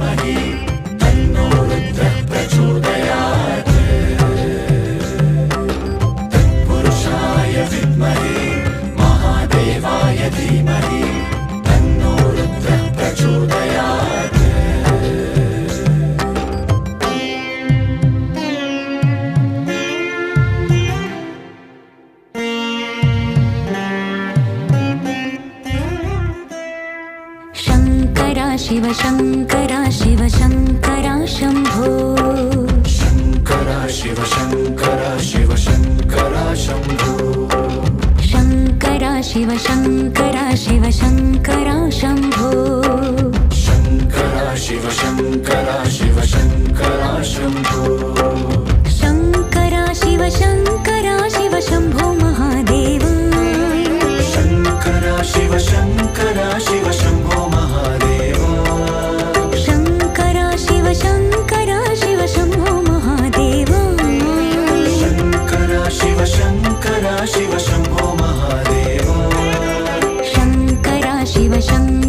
Marie. Shiv Shankara Shiv Shankara Shambho Shankara Shiv Shankara Shiv Shankara Shambho Shankara Shiv Shankara Shiv Shankara Shambho Shankara Shiv Shankara Shiv Shankara Shambho Shankara Shiv Shankara Shiv Shambho Mahadev Shankara Shiv Shankar Shiv Shambho Mahadev. Shankara Shiv Shankar